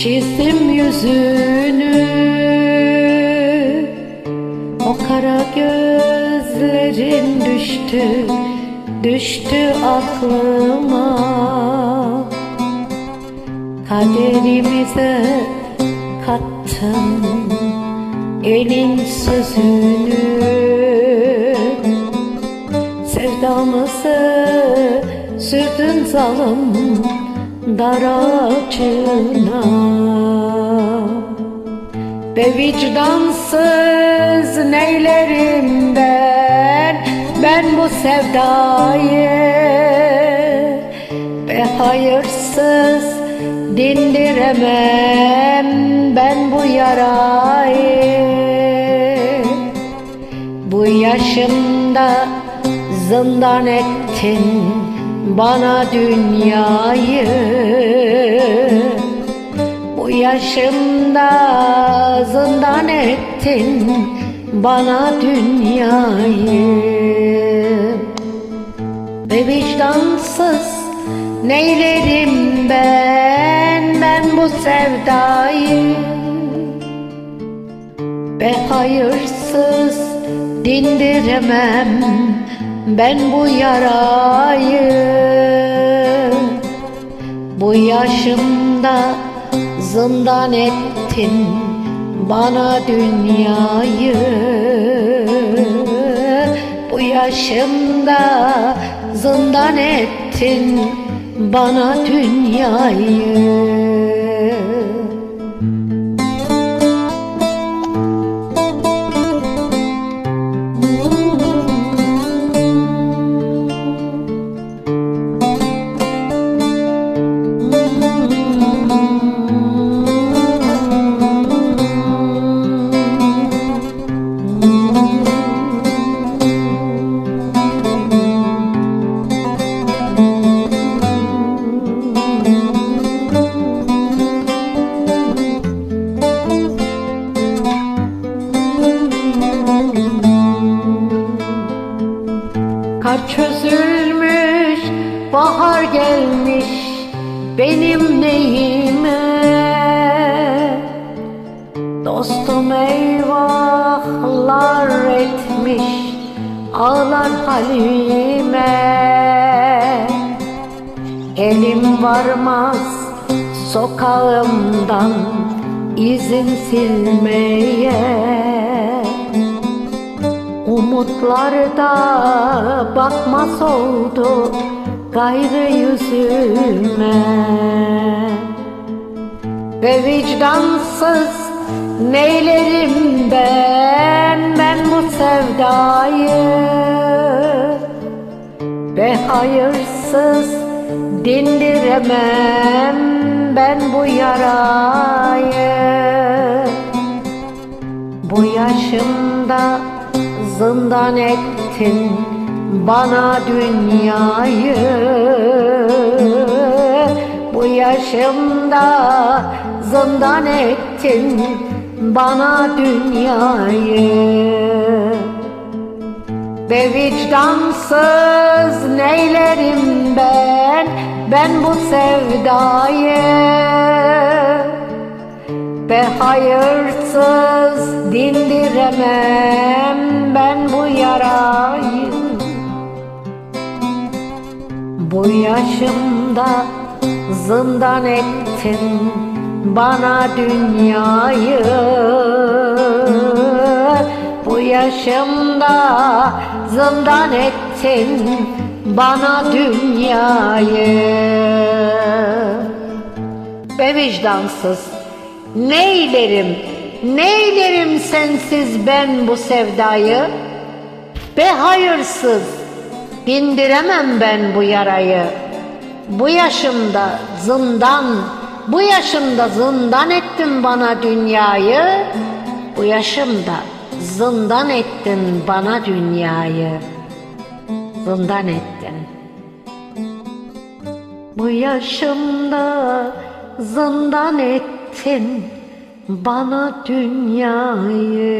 Çizdim yüzünü. O kara gözlerin düştü Düştü aklıma. Kaderimize kattın Elin sözünü. Sevdamızı sürdün zalım dar ağacına Ve vicdansız neylerim ben Ben bu sevdayı Ve hayırsız dindiremem. Ben bu yarayı Bu yaşımda zindan ettin bana dünyayı Bu yaşımda zindan ettin. Bana dünyayı Ve vicdansız neylerim ben? Ben bu sevdayı Ve hayırsız dindiremem ben bu yarayı Bu yaşımda zindan ettin. Bana dünyayı Bu yaşımda zindan ettin. Bana dünyayı bahar gelmiş benim neyime? Dostum eyvahlar etmiş ağlar halime. Elim varmaz sokağımdan izin silmeye. Umutlarda bakmaz oldu gayrı yüzüme. Ve vicdansız neylerim ben? Ben bu sevdayı Ve hayırsız dindiremem. Ben bu yarayı Bu yaşımda zindan ettin bana dünyayı Bu yaşımda zindan ettin bana dünyayı. Ve vicdansız neylerim ben ben bu sevdayı? Ve hayırsız dindiremem ben bu yarayı Bu yaşımda zindan ettin bana dünyayı Bu yaşımda zindan ettin bana dünyayı Be vicdansız Neylerim, neylerim sensiz ben bu sevdayı? Be hayırsız, dindiremem ben bu yarayı. Bu yaşımda zindan, bu yaşımda zindan ettin bana dünyayı. Bu yaşımda zindan ettin bana dünyayı. Zindan ettin. Bu yaşımda zindan ettin bana dünyayı